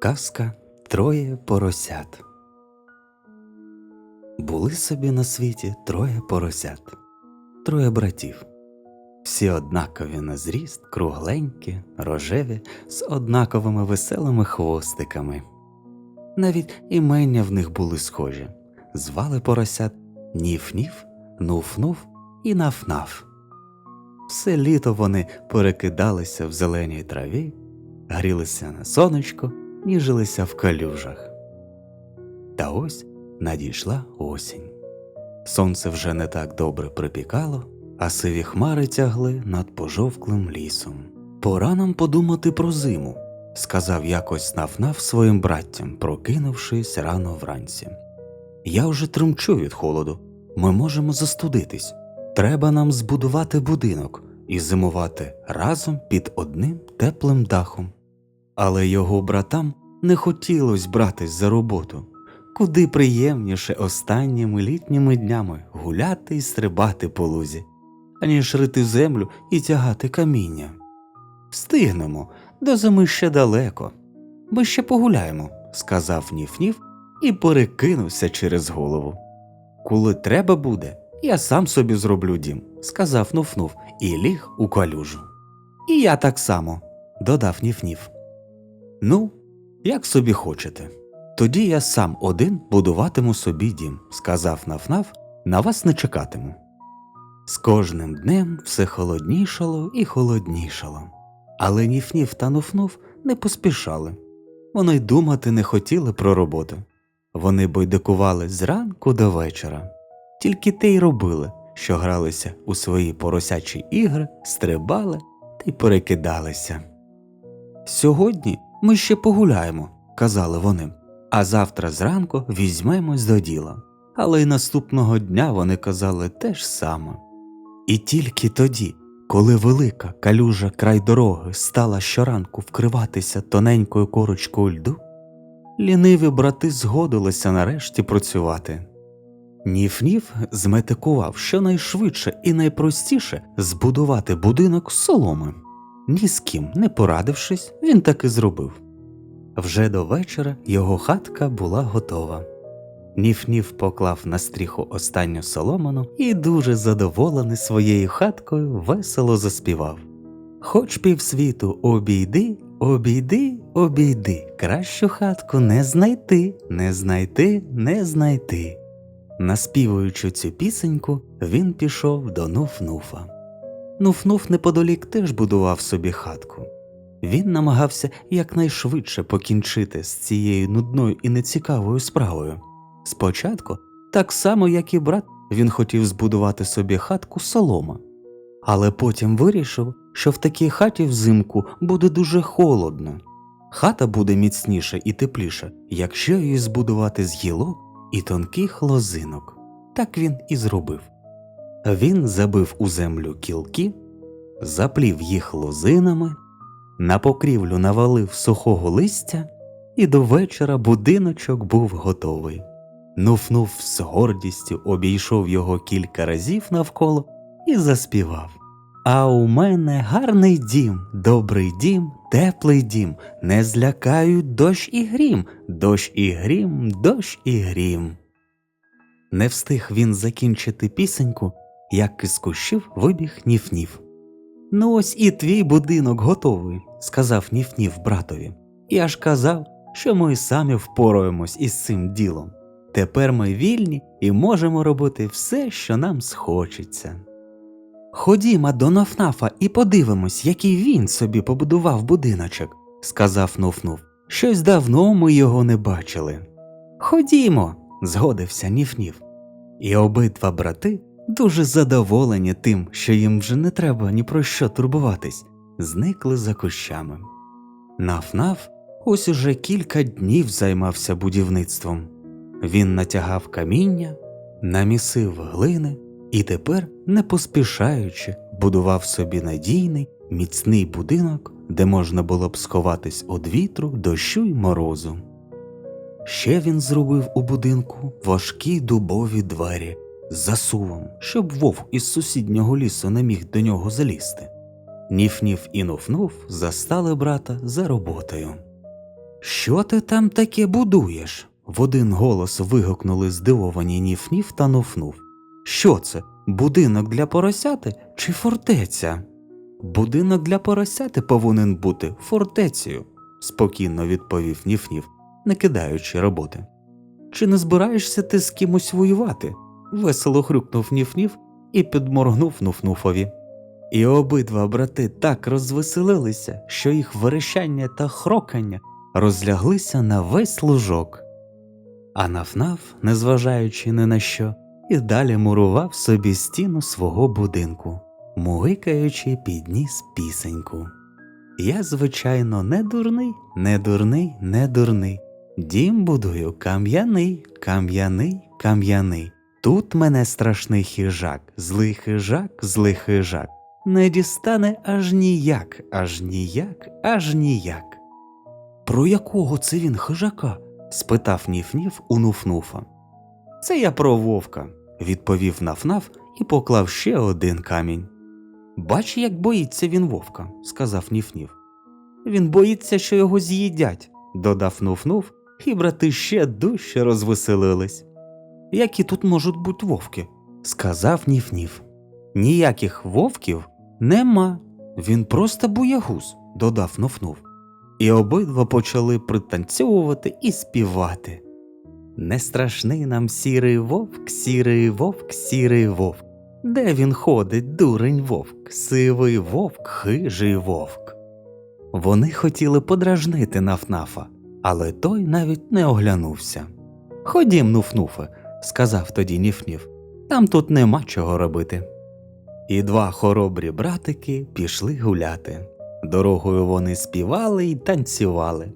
Казка Троє поросят. Були собі на світі троє поросят, троє братів. Всі однакові на зріст, кругленькі, рожеві, з однаковими веселими хвостиками. Навіть імення в них були схожі. Звали поросят Ніф-Ніф, Нуф-Нуф і Наф-Наф. Все літо вони перекидалися в зеленій траві, грілися на сонечко, ніжилися в калюжах. Та ось надійшла осінь. Сонце вже не так добре припікало, а сиві хмари тягли над пожовклим лісом. Пора нам подумати про зиму, сказав якось нафнаф своїм браттям, прокинувшись рано вранці. Я вже тремчу від холоду. Ми можемо застудитись. Треба нам збудувати будинок і зимувати разом під одним теплим дахом. Але його братам не хотілося братись за роботу. Куди приємніше останніми літніми днями гуляти і стрибати по лузі, аніж рити землю і тягати каміння. Встигнемо, до зими ще далеко. Ми ще погуляємо, сказав Ніф-Ніф і перекинувся через голову. Коли треба буде, я сам собі зроблю дім, сказав Нуф-Нуф і ліг у калюжу. І я так само, додав Ніф-Ніф. Ну, як собі хочете. Тоді я сам один будуватиму собі дім, сказав Нафнаф, на вас не чекатиму. З кожним днем все холоднішало і холоднішало. Але Ніф-Ніф та Нуф-Нуф не поспішали. Вони й думати не хотіли про роботу. Вони байдикували зранку до вечора. Тільки те й робили, що гралися у свої поросячі ігри, стрибали та й перекидалися. Сьогодні ми ще погуляємо, казали вони, а завтра зранку візьмемось до діла. Але й наступного дня вони казали те ж саме. І тільки тоді, коли велика калюжа край дороги стала щоранку вкриватися тоненькою корочкою льду, ліниві брати згодилися нарешті працювати. Ніф-Ніф зметикував щонайшвидше і найпростіше збудувати будинок з соломи. Ні з ким не порадившись, він так і зробив. Вже до вечора його хатка була готова. Ніф-Ніф поклав на стріху останню соломину і, дуже задоволений своєю хаткою, весело заспівав. Хоч півсвіту обійди, обійди, обійди, кращу хатку не знайти, не знайти, не знайти. Наспівуючи цю пісеньку, він пішов до Нуф-Нуфа. Нуф-Нуф неподалік теж будував собі хатку. Він намагався якнайшвидше покінчити з цією нудною і нецікавою справою. Спочатку, так само як і брат, він хотів збудувати собі хатку солома, але потім вирішив, що в такій хаті взимку буде дуже холодно. Хата буде міцніша і тепліша, якщо її збудувати з гілок і тонких лозинок. Так він і зробив. Він забив у землю кілки, заплів їх лозинами, на покрівлю навалив сухого листя, і до вечора будиночок був готовий. Нуфнув з гордістю обійшов його кілька разів навколо і заспівав. А у мене гарний дім, добрий дім, теплий дім, не злякають дощ і грім, дощ і грім, дощ і грім. Не встиг він закінчити пісеньку, як із кущів вибіг Ніф-Ніф. Ну ось і твій будинок готовий, сказав Ніф-Ніф братові. Я ж казав, що ми самі впораємось із цим ділом. Тепер ми вільні і можемо робити все, що нам схочеться. Ходімо до Нафнафа і подивимось, який він собі побудував будиночок, сказав Нуфнуф. Щось давно ми його не бачили. Ходімо, згодився Ніф-Ніф. І обидва брати, дуже задоволені тим, що їм вже не треба ні про що турбуватись, зникли за кущами. Наф-Наф ось уже кілька днів займався будівництвом. Він натягав каміння, намісив глини і тепер, не поспішаючи, будував собі надійний, міцний будинок, де можна було б сховатись від вітру, дощу й морозу. Ще він зробив у будинку важкі дубові двері засувом, щоб вовк із сусіднього лісу не міг до нього залізти. Ніф-ніф і нуф-нуф застали брата за роботою. Що ти там таке будуєш? в один голос вигукнули здивовані Ніф-Ніф та Нуф-Нуф. Що це? Будинок для поросяти чи фортеця? Будинок для поросяти повинен бути фортецею, спокійно відповів Ніф-Ніф, не кидаючи роботи. Чи не збираєшся ти з кимось воювати? Весело хрюкнув Ніф-Ніф і підморгнув Нуф-Нуфові. І обидва брати так розвеселилися, що їх верещання та хрокання розляглися на весь лужок. А Нафнаф, незважаючи ні на що, і далі мурував собі стіну свого будинку, мугикаючи підніс пісеньку. Я, звичайно, не дурний, не дурний, не дурний. Дім будую кам'яний, кам'яний, кам'яний. Тут мене страшний хижак, злий хижак, злий хижак. Не дістане аж ніяк, аж ніяк, аж ніяк. Про якого це він хижака? спитав Ніф-Ніф у Нуф-Нуфа. Це я про вовка, відповів Наф-Наф і поклав ще один камінь. Бач, як боїться він вовка, сказав Ніф-Ніф. Він боїться, що його з'їдять, додав Нуф-Нуф, і брати ще дужче розвеселились. Які тут можуть бути вовки? сказав Ніф-Ніф. Ніяких вовків нема. Він просто буягуз, додав Нуф-Нуф. І обидва почали пританцьовувати і співати. Не страшний нам сірий вовк, сірий вовк, сірий вовк. Де він ходить, дурень вовк, сивий вовк, хижий вовк. Вони хотіли подражнити Нафнафа, але той навіть не оглянувся. Ходім, Нуфнуфе, сказав тоді Ніф-Ніф, там тут нема чого робити. І два хоробрі братики пішли гуляти. Дорогою вони співали й танцювали,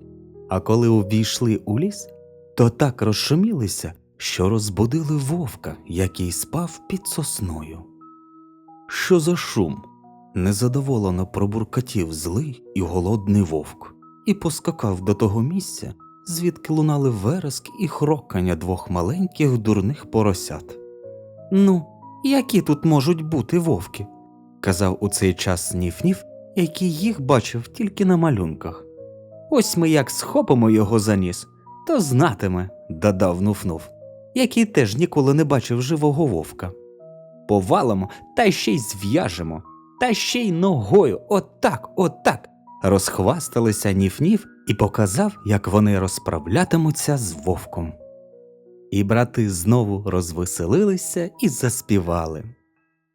а коли увійшли у ліс, то так розшумілися, що розбудили вовка, який спав під сосною. Що за шум? незадоволено пробуркотів злий і голодний вовк, і поскакав до того місця, звідки лунали вереск і хрокання двох маленьких дурних поросят. Ну, які тут можуть бути вовки? казав у цей час Ніф-Ніф, який їх бачив тільки на малюнках. Ось ми як схопимо його за ніс, то знатиме, додав Нуф-Нуф, який теж ніколи не бачив живого вовка. Повалимо та ще й зв'яжемо, та ще й ногою, отак, отак. Розхвасталися Ніф-Ніф і показав, як вони розправлятимуться з вовком. І брати знову розвеселилися і заспівали.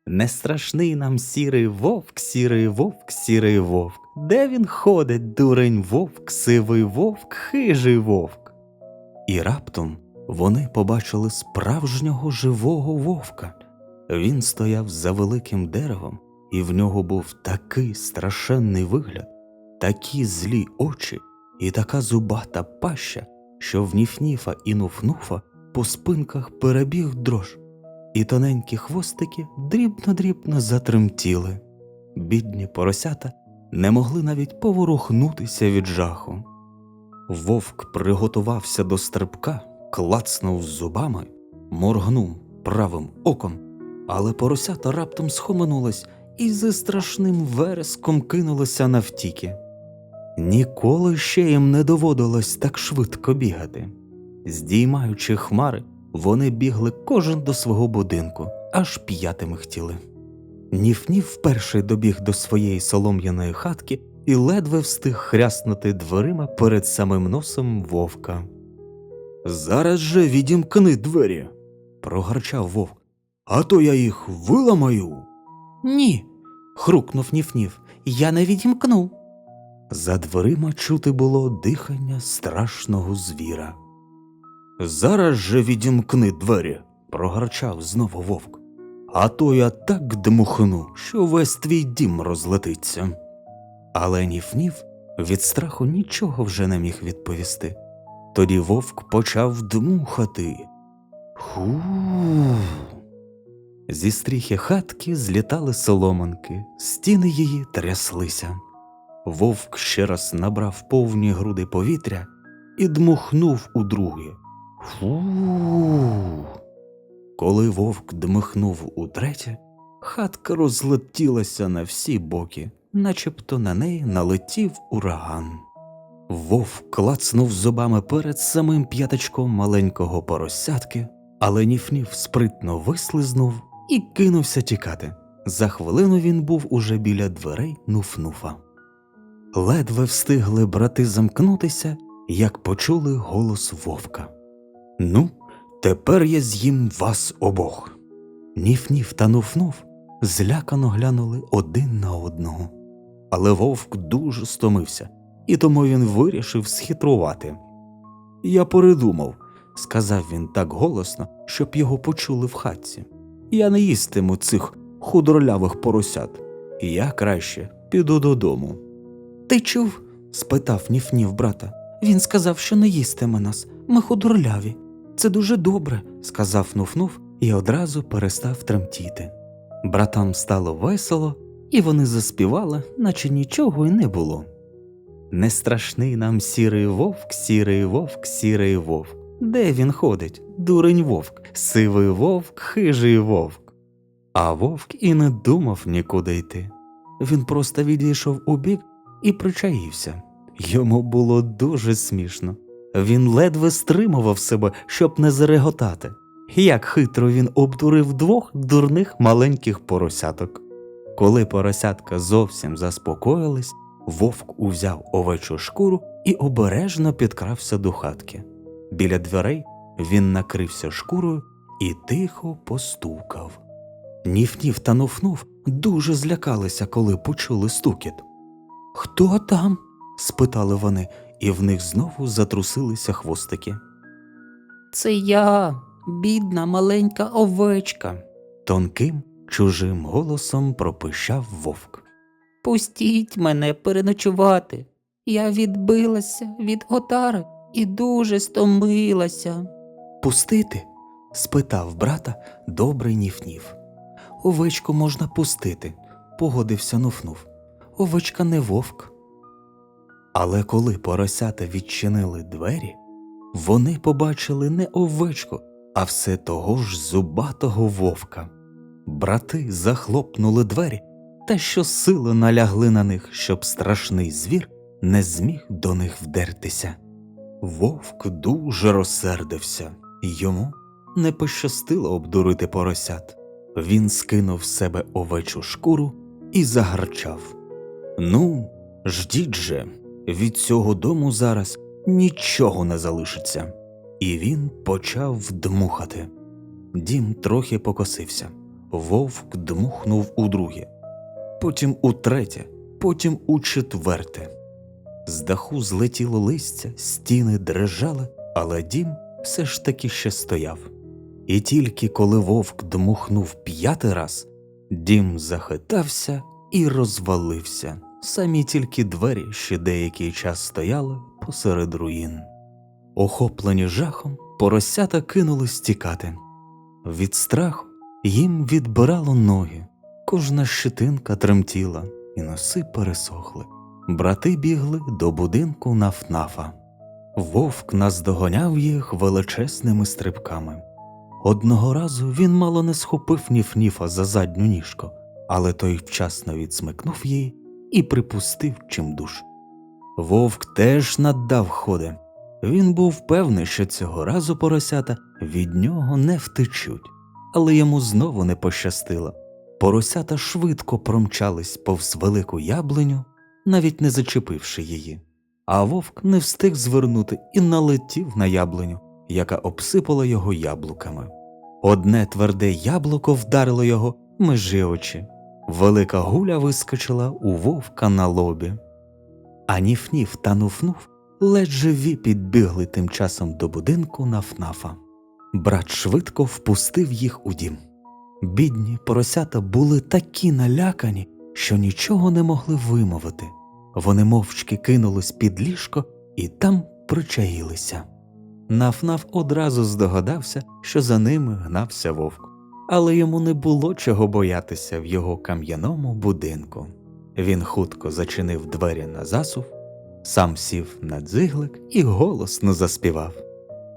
Не страшний нам сірий вовк, сірий вовк, сірий вовк. Де він ходить, дурень вовк, сивий вовк, хижий вовк. І раптом вони побачили справжнього живого вовка. Він стояв за великим деревом, і в нього був такий страшенний вигляд, такі злі очі і така зубата паща, що в Ніфніфа і Нуфнуфа по спинках перебіг дрож, і тоненькі хвостики дрібно-дрібно затремтіли. Бідні поросята не могли навіть поворухнутися від жаху. Вовк приготувався до стрибка, клацнув зубами, моргнув правим оком, але поросята раптом схоменулось і зі страшним вереском кинулося навтіки. Ніколи ще їм не доводилось так швидко бігати. Здіймаючи хмари, вони бігли кожен до свого будинку, аж п'ятими хотіли. Ніф-ніф вперше добіг до своєї солом'яної хатки і ледве встиг хряснути дверима перед самим носом вовка. Зараз же відімкни двері, прогарчав вовк, а то я їх виламаю. Ні. хрукнув Ніф-Ніф, я не відімкну. За дверима чути було дихання страшного звіра. Зараз же відімкни двері, прогарчав знову вовк. А то я так дмухну, що весь твій дім розлетиться. Але Ніф-Ніф від страху нічого вже не міг відповісти. Тоді вовк почав дмухати. Ху. Зі стріхи хатки злітали соломанки, стіни її тряслися. Вовк ще раз набрав повні груди повітря і дмухнув у друге. Фу. Коли вовк дмихнув утретє, хатка розлетілася на всі боки, начебто на неї налетів ураган. Вовк клацнув зубами перед самим п'ятачком маленького поросятки, але Ніф-Ніф спритно вислизнув і кинувся тікати. За хвилину він був уже біля дверей Нуф-Нуфа. Ледве встигли брати замкнутися, як почули голос вовка. Ну, тепер я з'їм вас обох. Ніф-Ніф та Нуф-Нуф злякано глянули один на одного. Але вовк дуже стомився, і тому він вирішив схитрувати. Я передумав, сказав він так голосно, щоб його почули в хатці. Я не їстиму цих худролявих поросят. Я краще піду додому. Ти чув? спитав Ніф-Ніф брата. Він сказав, що не їстиме нас. Ми худорляві. Це дуже добре, сказав Нуф-Нуф і одразу перестав тремтіти. Братам стало весело, і вони заспівали, наче нічого й не було. Не страшний нам сірий вовк, сірий вовк, сірий вовк. Де він ходить? Дурень вовк, сивий вовк, хижий вовк. А вовк і не думав нікуди йти. Він просто відійшов у бік і причаївся. Йому було дуже смішно. Він ледве стримував себе, щоб не зареготати. Як хитро він обдурив двох дурних маленьких поросяток. Коли поросятка зовсім заспокоїлись, вовк узяв овечу шкуру і обережно підкрався до хатки. Біля дверей він накрився шкурою і тихо постукав. Ніф-ніф та нуфнув дуже злякалися, коли почули стукіт. Хто там? спитали вони, і в них знову затрусилися хвостики. Це я, бідна маленька овечка, тонким, чужим голосом пропищав вовк. Пустіть мене переночувати. Я відбилася від отари і дуже стомилася. Пустити? спитав брата добрий ніф-ніф. Овечку можна пустити, погодився нуфнув. Овечка не вовк. Але коли поросята відчинили двері, вони побачили не овечку, а все того ж зубатого вовка. Брати захлопнули двері та щосили налягли на них, щоб страшний звір не зміг до них вдертися. Вовк дуже розсердився, йому не пощастило обдурити поросят. Він скинув з себе овечу шкуру і загарчав. Ну, ждіть же, від цього дому зараз нічого не залишиться. І він почав дмухати. Дім трохи покосився. Вовк дмухнув удруге, потім утретє, потім у четверте. З даху злетіло листя, стіни дрижали, але дім все ж таки ще стояв. І тільки коли вовк дмухнув п'ятий раз, дім захитався і розвалився. Самі тільки двері ще деякий час стояли посеред руїн. Охоплені жахом, поросята кинулись тікати. Від страху їм відбирало ноги, кожна щитинка тремтіла, і носи пересохли. Брати бігли до будинку нафнафа. Вовк наздоганяв їх величезними стрибками. Одного разу він мало не схопив Ніф-Ніфа за задню ніжку, але той вчасно відсмикнув її і припустив чимдуж. Вовк теж наддав ходи. Він був певний, що цього разу поросята від нього не втечуть, але йому знову не пощастило. Поросята швидко промчались повз велику яблуню, навіть не зачепивши її, а вовк не встиг звернути і налетів на яблуню, яка обсипала його яблуками. Одне тверде яблуко вдарило його межі очі. Велика гуля вискочила у вовка на лобі. А Ніф-Ніф та Нуф-Нуф ледь живі підбігли тим часом до будинку Нафнафа. Брат швидко впустив їх у дім. Бідні поросята були такі налякані, що нічого не могли вимовити. Вони мовчки кинулись під ліжко і там причаїлися. Нафнаф одразу здогадався, що за ними гнався вовк, але йому не було чого боятися в його кам'яному будинку. Він хутко зачинив двері на засув, сам сів на дзиглик і голосно заспівав.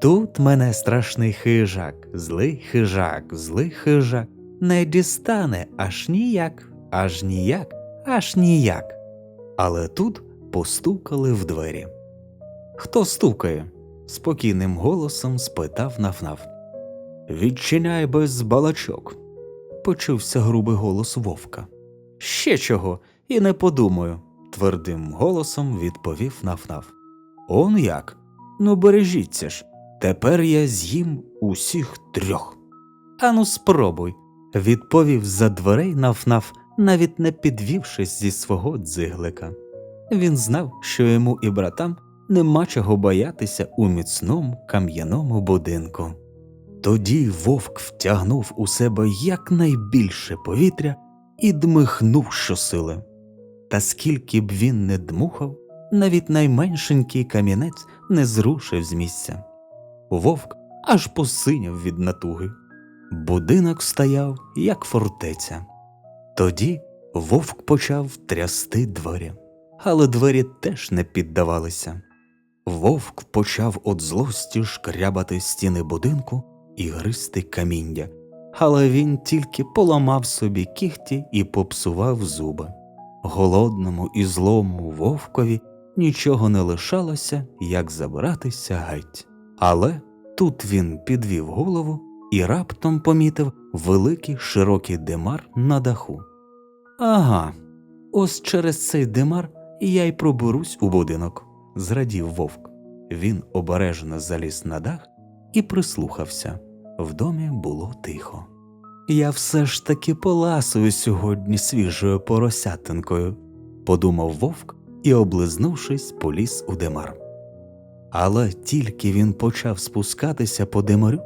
Тут мене страшний хижак, злий хижак, злий хижак, не дістане аж ніяк, аж ніяк, аж ніяк. Але тут постукали в двері. Хто стукає? спокійним голосом спитав Нафнаф. Відчиняй без балачок, почувся грубий голос вовка. Ще чого, і не подумаю, твердим голосом відповів Нафнаф. Он як? Ну бережіться ж, тепер я з'їм усіх трьох. Ану, спробуй, відповів за дверей Нафнаф, навіть не підвівшись зі свого дзиглика. Він знав, що йому і братам нема чого боятися у міцному кам'яному будинку. Тоді вовк втягнув у себе якнайбільше повітря і дмихнув щосили. Та скільки б він не дмухав, навіть найменшенький камінець не зрушив з місця. Вовк аж посиняв від натуги. Будинок стояв, як фортеця. Тоді вовк почав трясти двері, але двері теж не піддавалися. Вовк почав від злості шкрябати стіни будинку і гристи каміння, але він тільки поламав собі кіхті і попсував зуби. Голодному і злому вовкові нічого не лишалося, як забратися геть. Але тут він підвів голову і раптом помітив великий широкий димар на даху. Ага, ось через цей димар я й проберусь у будинок, зрадів вовк. Він обережно заліз на дах і прислухався. В домі було тихо. Я все ж таки поласую сьогодні свіжою поросятинкою, подумав вовк і, облизнувшись, поліз у димар. Але тільки він почав спускатися по димарю,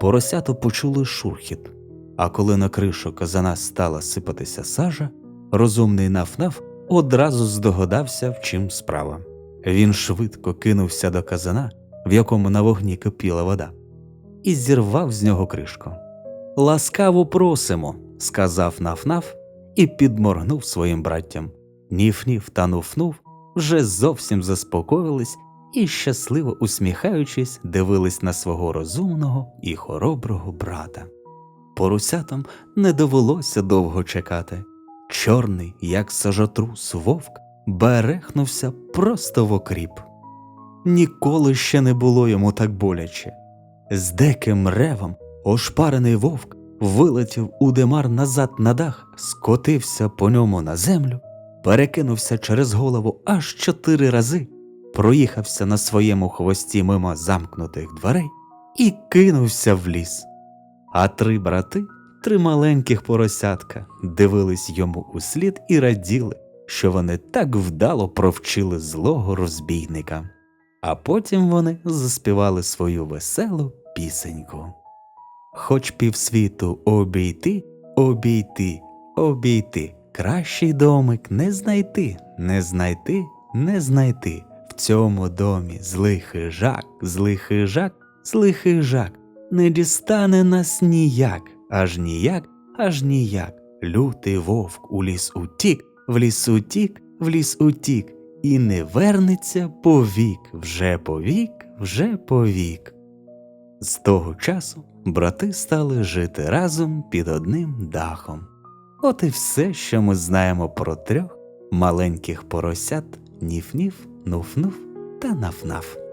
поросята почули шурхіт, а коли на кришу казана стала сипатися сажа, розумний нафнаф одразу здогадався, в чим справа. Він швидко кинувся до казана, в якому на вогні кипіла вода, і зірвав з нього кришку. Ласкаво просимо, сказав Нафнаф і підморгнув своїм браттям. Ніф-ніф та нуфнув вже зовсім заспокоїлись і, щасливо усміхаючись, дивились на свого розумного і хороброго брата. Порусятам не довелося довго чекати. Чорний, як сажотрус вовк, берехнувся просто в окріп. Ніколи ще не було йому так боляче. З диким ревом ошпарений вовк вилетів у димар назад на дах, скотився по ньому на землю, перекинувся через голову аж чотири рази, проїхався на своєму хвості мимо замкнутих дверей і кинувся в ліс. А три брати, три маленьких поросятка, дивились йому у слід і раділи, що вони так вдало провчили злого розбійника. А потім вони заспівали свою веселу пісеньку. Хоч півсвіту обійти, обійти, обійти, кращий домик не знайти, не знайти, не знайти. В цьому домі злий хижак, злий хижак, злий хижак, не дістане нас ніяк, аж ніяк, аж ніяк. Лютий вовк у ліс утік, в ліс утік, в ліс утік, і не вернеться повік, вже повік, вже повік. З того часу брати стали жити разом під одним дахом. От і все, що ми знаємо про трьох маленьких поросят Ніф-Ніф, Нуф-Нуф та Наф-Наф.